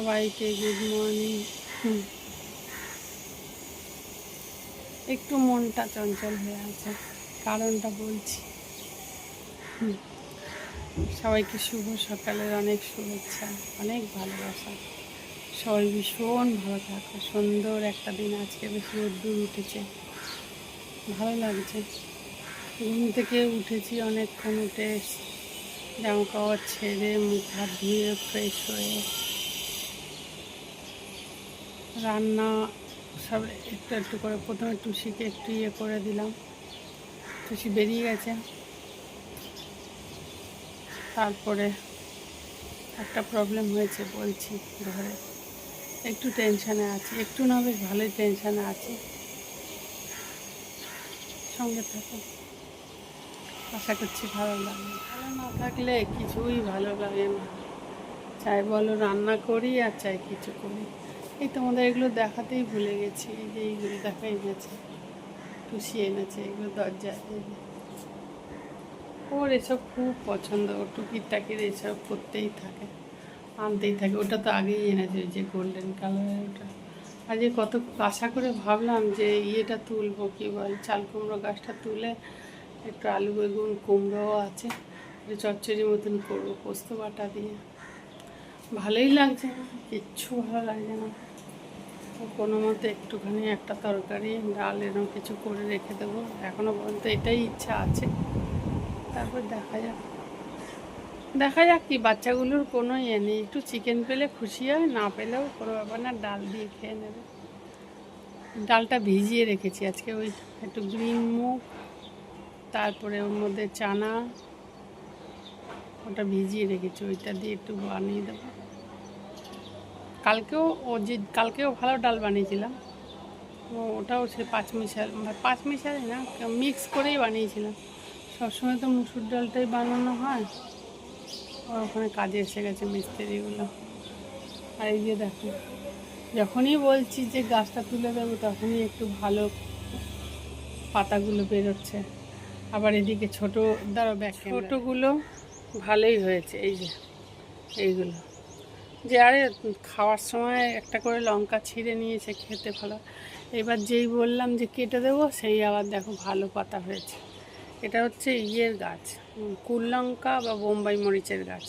সবাইকে good morning একটু মনটা চঞ্চল হয়ে আছে, কারণটা বলছি। সবাইকে শুভ সকালের অনেক শুভেচ্ছা, অনেক ভালোবাসা। সবাই ভীষণ ভালো থাকো, সুন্দর একটা দিন আজকে বেশ রোদ্দুর উঠেছে। ভালো লাগছে। ঘুম থেকে উঠেছি, অনেকক্ষণ উঠে জামা কাপড় ছেড়ে, মুখ হাত ধুয়ে ফ্রেশ হয়ে রান্না সব একটু একটু করে, প্রথমে টুসিকে একটু ইয়ে করে দিলাম। টুসি বেরিয়ে গেছে। তারপরে একটা প্রবলেম হয়েছে বলছি ঘরে। একটু টেনশানে আছি। একটু না বেশ ভালোই টেনশানে আছি। সঙ্গে থাকো। আশা করছি ভালো লাগবে। ভালো না থাকলে কিছুই ভালো লাগে না। চাই বলো রান্না করি আর চাই কিছু করি। এই তোমাদের এগুলো দেখাতেই ভুলে গেছি, এই যে এইগুলো দেখাই গেছে টুসি এনেছে, এগুলো যে। ওর এসব খুব পছন্দ ও টুকির টাকির এসব করতেই থাকে, আনতেই থাকে, ওটা তো আগেই এনেছে যে গোল্ডেন কালারের ওটা। আজকে কত আশা করে ভাবলাম যে ইয়েটা তুলবো কি বল, চাল কুমড়ো গাছটা তুলে একটু আলু বেগুন কুমড়োও আছে চচ্চড়ি মতন করব পোস্ত বাটা দিয়ে। ভালোই লাগছে না, কিচ্ছু ভালো লাগছে না। কোনো মতে একটুখানি একটা তরকারি, ডাল এরকম কিছু করে রেখে দেবো। এখনও পর্যন্ত এটাই ইচ্ছা আছে। তারপর দেখা যাক। দেখা যাক কি, বাচ্চাগুলোর কোনো ইয়ে নেই। একটু চিকেন পেলে খুশি হয়, না পেলেও কোনো ব্যাপার না, ডাল দিয়ে খেয়ে নেবে। ডালটা ভিজিয়ে রেখেছি আজকে ওই একটু গ্রিন মুগ, তারপরে ওর মধ্যে চানা, ওটা ভিজিয়ে রেখেছি। ওইটা দিয়ে একটু বানিয়ে দেবো। কালকেও ও যে, কালকেও ভালো ডাল বানিয়েছিলাম। ওটাও সে পাঁচ মিশাল পাঁচ মিশালি না মিক্স করেই বানিয়েছিলাম। সবসময় তো মুসুর ডালটাই বানানো হয়। ওখানে কাজে এসে গেছে মিস্ত্রিগুলো। আর এই যে দেখো, যখনই বলছি যে গাছটা তুলে দেবো, তখনই একটু ভালো পাতাগুলো বেরোচ্ছে। আবার এদিকে ছোটো দাঁড়ো ব্যাক ছোটোগুলো ভালোই হয়েছে, এই যে, এইগুলো। যে আরে খাওয়ার সময় একটা করে লঙ্কা ছিঁড়ে নিয়েছে খেতে ভালো। এবার যেই বললাম যে কেটে দেবো সেই আবার দেখো ভালো পাতা হয়েছে। এটা হচ্ছে ইয়ের গাছ কুল লঙ্কা বা বোম্বাই মরিচের গাছ।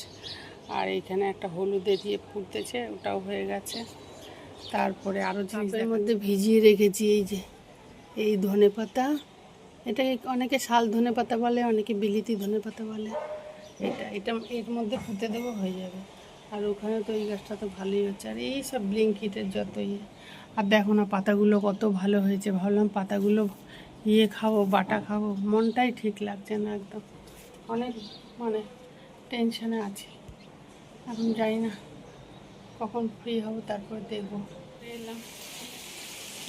আর এইখানে একটা হলুদে দিয়ে ফুটতেছে ওটাও হয়ে গেছে। তারপরে আরও জিনিসের মধ্যে ভিজিয়ে রেখেছি এই যে এই ধনে পাতা। এটাকে অনেকে শাল ধনে পাতা বলে অনেকে বিলিতি ধনে পাতা বলে। এটা এটা এর মধ্যে পুঁতে দেবো হয়ে যাবে। আর ওখানে তো এই গাছটা তো ভালোই হচ্ছে। আর এই সব ব্লিঙ্কিটের যত ইয়ে আর দেখো না, পাতাগুলো কত ভালো হয়েছে। ভাবলাম পাতাগুলো ইয়ে খাব, বাটা খাব। মনটাই ঠিক লাগছে না একদম। অনেক মানে টেনশনে আছি। এখন যাই না। কখন ফ্রি হব তারপর দেখব। এলাম।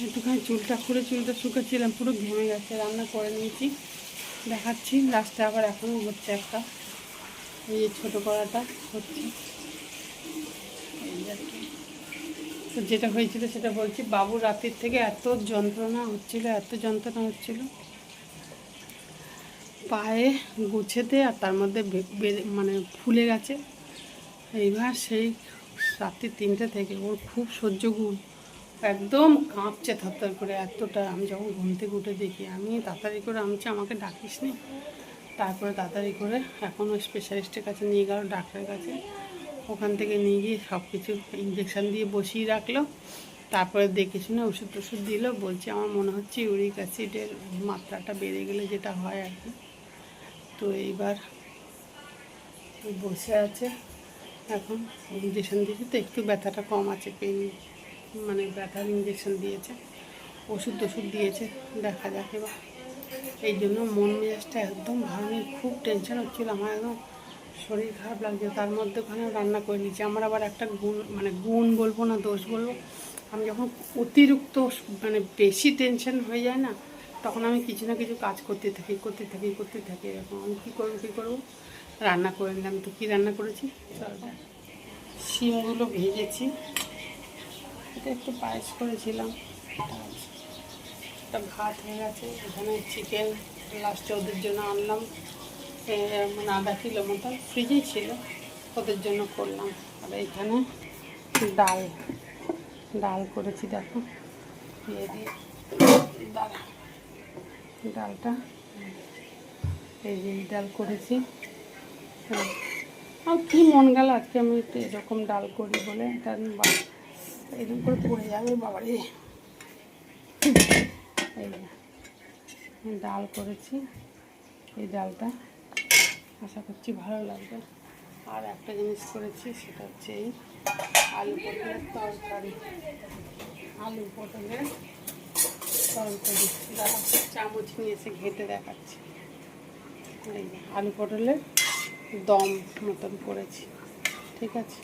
একটুখানি চুলটা খুলে চুলটা শুকাচ্ছিলাম, পুরো ঘেমে গেছে। রান্না করে নিয়েছি। দেখাচ্ছি। লাস্টে আবার এখনও হচ্ছে একটা। এই ছোটো কড়াটা হচ্ছে। তো যেটা হয়েছিল সেটা বলছি, বাবু রাতের থেকে এত যন্ত্রণা হচ্ছিল, এত যন্ত্রণা হচ্ছিল। পায়ে গুছেতে আর তার মধ্যে মানে ফুলে গেছে। এইবার সেই রাত্রি তিনটে থেকে ওর খুব সহ্য গুণ একদম কাঁপছে থরথর করে এতটা। আমি যখন ঘুম থেকে উঠে দেখি, আমি তাড়াতাড়ি করে আমছে আমাকে ডাকিস নি তারপরে তাড়াতাড়ি করে এখনও স্পেশালিস্টের কাছে নিয়ে গেল, ডাক্তারের কাছে। ওখান থেকে নিয়ে গিয়ে সব কিছু ইঞ্জেকশান দিয়ে বসিয়ে রাখল। তারপরে দেখে শুনে ওষুধ টষুধ দিল। বলছে, আমার মনে হচ্ছে ইউরিক অ্যাসিডের মাত্রাটা বেড়ে গেলে যেটা হয় আর কি। তো এইবার বসে আছে। এখন ইঞ্জেকশন দিয়েছে। তো একটু ব্যথাটা কম আছে পেন মানে ব্যথার ইঞ্জেকশান দিয়েছে। ওষুধ টষুধ দিয়েছে। দেখা যাক এবার। এই জন্য মন মেজাজটা একদম ভালো খুব টেনশন হচ্ছিল। আমার একদম শরীর খারাপ লাগছে, তার মধ্যে ওখানে রান্না করে নিয়েছি। আমার আবার একটা গুণ মানে গুণ বলব না, দোষ বলব। আমি যখন অতিরিক্ত মানে বেশি টেনশন হয়ে যায় না, তখন আমি কিছু না কিছু কাজ করতে থাকি করতে থাকি করতে থাকি এরকম। আমি কী করব কী করব? রান্না করে নিলাম। তো কী রান্না করেছি। শিমগুলো ভেজেছি। এটা একটু পায়েস করেছিলাম। একটা ভাত হয়ে গেছে। এখানে চিকেন লাস্টে ওদের জন্য আনলাম। মানে আধা কিলো মতো ফ্রিজেই ছিল। ওদের জন্য করলাম। আর এখানে ডাল ডাল করেছি, দেখো। দিয়ে দিয়ে ডালটা, এই যে ডাল করেছি। হ্যাঁ। আর কি মন গেল আজকে আমি একটু এরকম ডাল করি বলে। এরকম করে পড়ে যাবে, বাবারে। এই ডাল করেছি, এই ডালটা। আশা করছি ভালো লাগবে। আর একটা জিনিস করেছি, সেটা হচ্ছে এই আলু পটলের তরকারি। আলু পটলের তরকারি। দাদা চামচ নিয়ে এসে ঘেটে দেখাচ্ছি। এই আলু পটলের দম মতন করেছি। ঠিক আছে?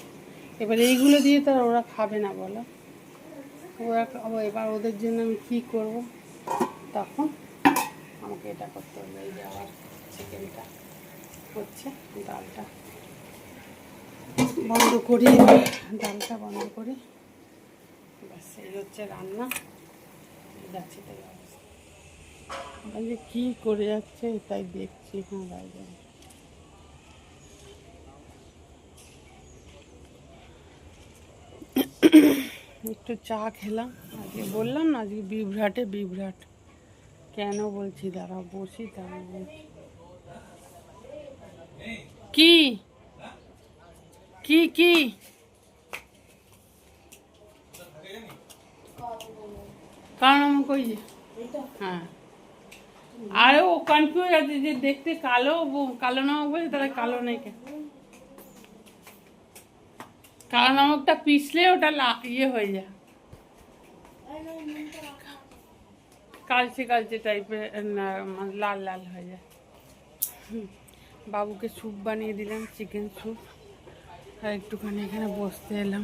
এবার এইগুলো দিয়ে তো আর ওরা খাবে না, বলো। ওরা এবার ওদের জন্য আমি কী করব? তখন আমাকে এটা করতে হবে, এই যে আবার চিকেনটা হচ্ছে ডালটা। বন্ধ করি, ডালটা বন্ধ করি। ব্যাস, এই হচ্ছে রান্না। যাচ্ছে তাই অবস্থা যে কী করে যাচ্ছে তাই দেখছি হ্যাঁ বাইরে। একটু চা খেলাম। আজকে বললাম না, আজকে বিভ্রাটে বিভ্রাট। কেন বলছি দাঁড়া বসি তারা বলছি। কি কি কি কারণ আমি কই যে হ্যাঁ আরে ও কনফিউজ আছে যে দেখতে কালো ব- কালো নামক বলে তারা কালো নেই কেন কালো নামকটা পিছলে ওটা লা- ইয়ে হয়ে যায় কালচে কালচে টাইপের লাল লাল হয়ে যায় হুম। বাবুকে স্যুপ বানিয়ে দিলাম, চিকেন স্যুপ। আর একটুখানি এখানে বসতে এলাম।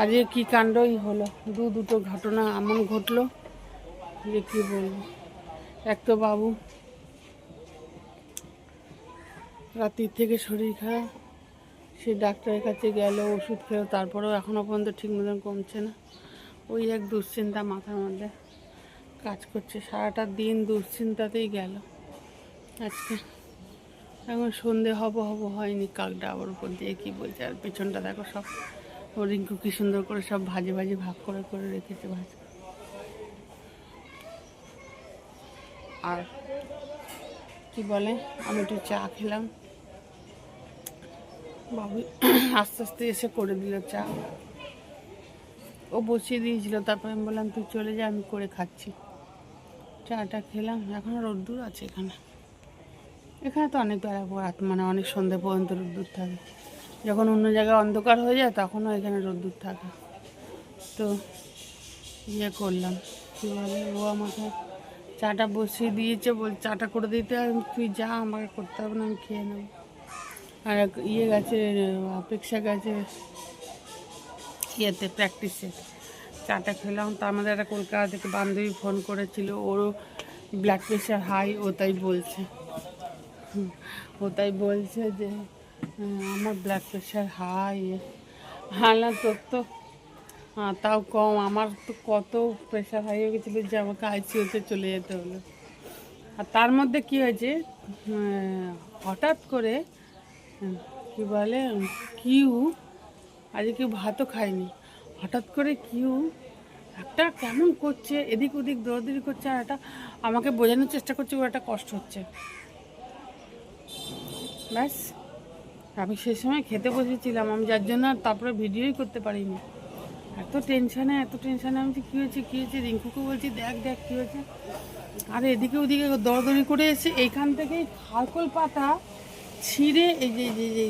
আজকে কি কাণ্ডই হলো? দু দুটো ঘটনা এমন ঘটলো যে কি বলব? এক তো বাবু রাত্রির থেকে শরীর খারাপ, সে ডাক্তারের কাছে গেল, ওষুধ খেলো, তারপরেও এখনও পর্যন্ত ঠিক মতন কমছে না। ওই এক দুশ্চিন্তা মাথার মধ্যে কাজ করছে। সারাটা দিন দুশ্চিন্তাতেই গেল। আজকে। এখন সন্ধে হব হব হয়নি কাকটা আবার উপর দিয়ে কী বলছে, আর পেছনটা দেখো সব রিঙ্কু কি সুন্দর করে সব ভাজে ভাজে ভাগ করে করে রেখেছে ভাজ। আর কি বলে, আমি একটু চা খেলাম। বাবু আস্তে আস্তে এসে করে দিল চা। ও বসিয়ে দিয়েছিল, তারপর আমি বললাম, তুই চলে যা, আমি করে খাচ্ছি। চাটা খেলাম, এখন রোদ্দুর আছে এখানে। এখানে তো অনেক বেলা রাত মানে অনেক সন্ধে পর্যন্ত রোদ্দুর থাকে। যখন অন্য জায়গায় অন্ধকার হয়ে যায়, তখনও এখানে রোদ্দুর থাকে। তো ইয়ে করলাম। কী বলে? ও আমাকে চাটা বসিয়ে দিয়েছে, বল চাটা করে দিতে তুই যা, আমাকে করতে হবে না, আমি খেয়ে নেব। আর ইয়ে গেছে, অপেক্ষা গেছে ইয়েতে প্র্যাকটিসে চাটা খেলাম। তার মধ্যে একটা কলকাতা থেকে বান্ধবী ফোন করেছিল। ওরও ব্লাড প্রেশার হাই ও তাই বলছে। ও তাই বলছে যে আমার ব্লাড প্রেশার হাই না তোর তো তাও কম। আমার তো কত প্রেশার হাই হয়ে গেছিল যে আমাকে আইসিউতে চলে যেতে হলো। আর তার মধ্যে কি হয়েছে হঠাৎ করে কি বলে, কিউ, আজকে ভাতও খায়নি। হঠাৎ করে কিউ একটা কেমন করছে, এদিক ওদিক দৌড়াদৌড়ি করছে আর একটা আমাকে বোঝানোর চেষ্টা করছে, ওর একটা কষ্ট হচ্ছে। ব্যাস, আমি সেই সময় খেতে বসেছিলাম, আমি যার জন্য আর তারপরে ভিডিওই করতে পারিনি। এত টেনশানে এত টেনশানে, আমি যে কী হয়েছে কী হয়েছে? রিঙ্কুকে বলছি, দেখ দেখ, কী হয়েছে? আর এদিকে ওদিকে দৌড়াদৌড়ি করে এসে এইখান থেকে খারকোল পাতা ছিঁড়ে, এই যে এই যে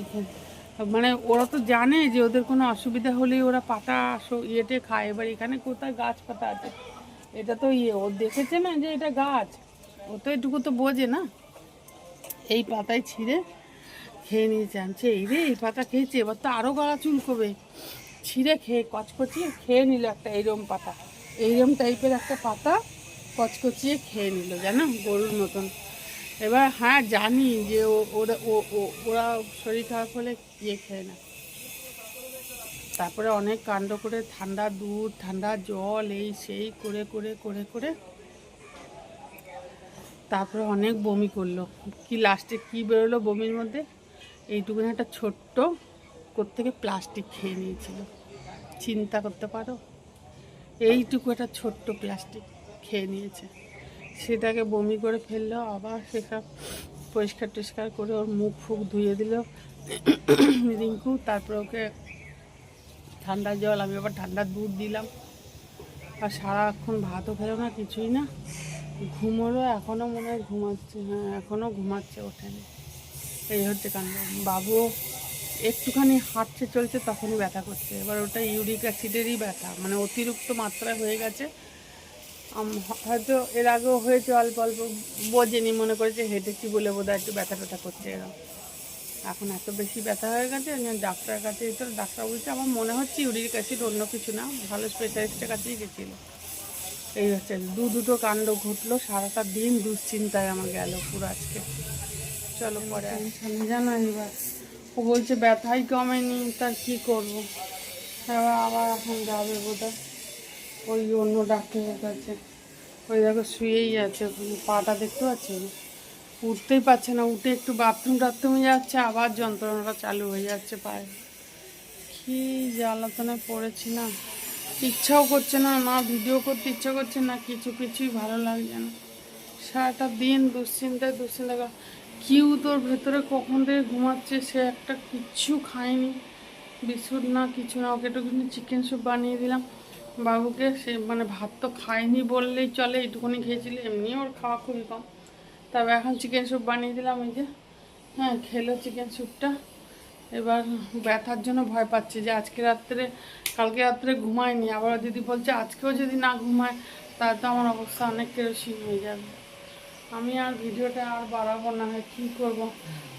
মানে ওরা তো জানে যে ওদের কোনো অসুবিধা হলেই ওরা পাতা ইয়েটে খায়। এবার এখানে কোথায় গাছ পাতা আছে? এটা তো ইয়ে ও দেখেছে না যে এটা গাছ? ও তো এটুকু তো বোঝে না। এই পাতায় ছিঁড়ে খেয়ে নিয়েছে আনছে এই রে, এই পাতা খেয়েছে, এবার তো আরও গলা চুলকবে। ছিঁড়ে খেয়ে কচকচিয়ে খেয়ে নিল একটা এইরম পাতা। এইরম টাইপের একটা পাতা কচকচিয়ে খেয়ে নিল, জানো, গরুর মতন। এবার হ্যাঁ জানি যে ওরা ওরা শরীর খারাপ হলে ইয়ে খেয়ে না। তারপরে অনেক কাণ্ড করে, ঠান্ডা দুধ, ঠান্ডা জল, এই সেই করে করে করে করে। তারপরে অনেক বমি করল। কি লাস্টে কি বেরোলো বমির মধ্যে? এইটুকুনি একটা ছোট্ট কোত্থেকে প্লাস্টিক খেয়ে নিয়েছিল। চিন্তা করতে পারো? এইটুকু একটা ছোট্ট প্লাস্টিক খেয়ে নিয়েছে। সেটাকে বমি করে ফেলল, আবার সেসব পরিষ্কার টরিষ্কার করে ওর মুখ ফুক ধুয়ে দিল। রিঙ্কু, তারপর ওকে ঠান্ডা জল, আমি আবার ঠান্ডা দুধ দিলাম। আর সারাক্ষণ ভাতও খেলো না, কিছুই না। ঘুমোলো এখনও মনে হয় ঘুমাচ্ছে হ্যাঁ এখনও ঘুমাচ্ছে, ওঠেনি। এই হচ্ছে কাণ্ড। বাবু একটুখানি হাঁটছে, চলছে, তখনই ব্যথা করছে। এবার ওটা ইউরিক অ্যাসিডেরই ব্যথা মানে অতিরিক্ত মাত্রায় হয়ে গেছে। হয়তো এর আগেও হয়েছে, অল্প অল্প বোঝেনি, মনে করেছে, হেঁটেছি বলে বোধহয় একটু ব্যথা ট্যাথা করছে এরকম এখন এত বেশি ব্যথা হয়ে গেছে ডাক্তারের কাছে হলো। ডাক্তার বলছে, আমার মনে হচ্ছে ইউরিক অ্যাসিড অন্য কিছু না, ভালো স্পেশালিস্টের কাছেই গেছিল। এই হচ্ছে, দু দুটো কাণ্ড ঘটলো, সারাটা দিন দুশ্চিন্তায় আমার গেল পুরো আজকে। চলো পরে জানো এবার। ও বলছে, ব্যথাই কমেনি তার কি করব? এবার আবার এখন যাবে বোধহয়। ওই অন্য ডাক্তারের কাছে। ওই দেখো, শুয়েই আছে পাটা দেখতে পাচ্ছি উঠতেই পারছে না, উঠে একটু বাথরুম টাথরুমে যাচ্ছে, আবার যন্ত্রণাটা চালু হয়ে যাচ্ছে পায়ে। কি জ্বালাতনে পড়েছি না। ইচ্ছাও করছে না না ভিডিও করতে ইচ্ছা করছে না, কিছু কিছুই ভালো লাগছে না। সারাটা দিন দুশ্চিন্তায় দুশ্চিন্তা কিউ তোর ভেতরে কখন থেকে ঘুমাচ্ছে সে একটা কিচ্ছু খায়নি। বিস্কুট না, কিছু না, ওকে একটুখানি চিকেন স্যুপ বানিয়ে দিলাম। বাবুকে সে মানে ভাত তো খায়নি বললেই চলে এইটুকুনি খেয়েছিল এমনি ওর খাওয়া খুবই কম। তবে এখন চিকেন স্যুপ বানিয়ে দিলাম এই যে। হ্যাঁ খেলো চিকেন স্যুপটা এবার ব্যথার জন্য ভয় পাচ্ছে যে আজকে রাত্রে, কালকে রাত্রে ঘুমায়নি। আবার দিদি বলছে আজকেও যদি না ঘুমায়, তাহলে তো আমার অবস্থা অনেক কেরোসিন হয়ে যাবে। আমি আর ভিডিওটা আর বাড়াবো না কী করব?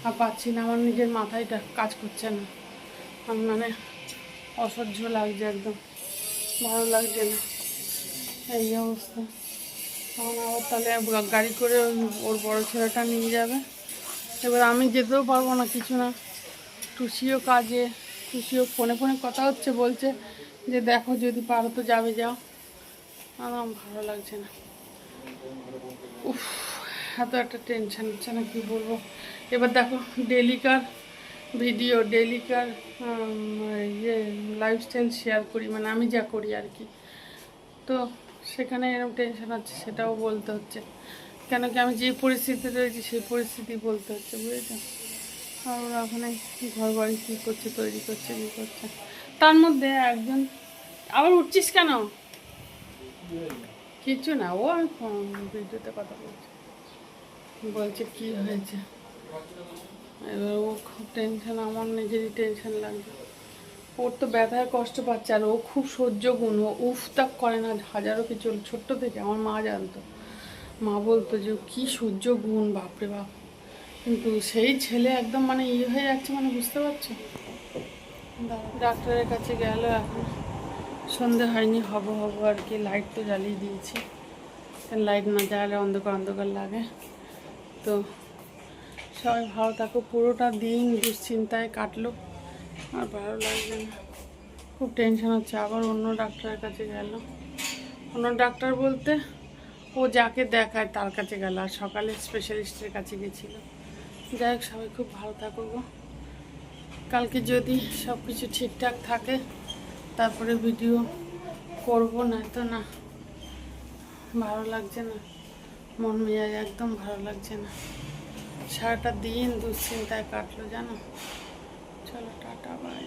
আর পাচ্ছি না, আমার নিজের মাথায়টা কাজ করছে না। আমি মানে অসহ্য লাগছে একদম, ভালো লাগছে না। এই অবস্থা। এখন আবার তাহলে গাড়ি করে ওর বড় ছেলেটা নিয়ে যাবে। এবার আমি যেতেও পারব না কিছু না। টুসিও কাজে, টুসিও ফোনে ফোনে কথা হচ্ছে, বলছে যে দেখো যদি পারো তো যাবে, যাও। আমার ভালো লাগছে না। উফ। এত একটা টেনশন হচ্ছে না কি বলব? এবার দেখো ডেলিকার ভিডিও ডেলিকার ইয়ে লাইফস্টাইল শেয়ার করি মানে আমি যা করি আর কি। তো সেখানে এরকম টেনশন আছে সেটাও বলতে হচ্ছে। কেন কি আমি যে পরিস্থিতিতে রয়েছি সেই পরিস্থিতি বলতে হচ্ছে বুঝেছ? আর ওরা ওখানে ঘর বাড়ি কী করছে তৈরি করছে কী করছে? তার মধ্যে একজন আবার উঠছিস কেন? কিছু না ও আমি ভিডিওতে কথা বলছি। বলছে, কি হয়েছে? এবার ও খুব টেনশন আমার নিজেরই টেনশন লাগছে। ওর তো ব্যথায় কষ্ট পাচ্ছে, আর ও খুব সহ্য গুণ ও উফ তাক করে না, হাজারো কিছু ছোট্ট থেকে আমার মা জানতো। মা বলতো যে, কি সহ্য গুণ বাপরে বাপ। কিন্তু সেই ছেলে একদম মানে ইয়ে হয়ে যাচ্ছে মানে বুঝতে পারছ? ডাক্তারের কাছে গেল এখন। সন্ধে হয়নি, হব হব আর কি লাইট তো জ্বালিয়ে দিয়েছি। লাইট না জ্বালালে অন্ধকার অন্ধকার লাগে। তো সবাই ভালো থাকো, পুরোটা দিন দুশ্চিন্তায় কাটলো, আর ভালো লাগছে না। খুব টেনশন হচ্ছে, আবার অন্য ডাক্তারের কাছে গেল। অন্য ডাক্তার বলতে ও যাকে দেখায় তার কাছে গেল, আর সকালে স্পেশালিস্টের কাছে গেছিল। যাই হোক, সবাই খুব ভালো থাকো গো। কালকে যদি সব কিছু ঠিকঠাক থাকে, তারপরে ভিডিও করব না তো না, ভালো লাগছে না। মন মেজাজ একদম ভালো লাগছে না। সারাটা দিন দুশ্চিন্তায় কাটলো জানো? চলো টাটা বাই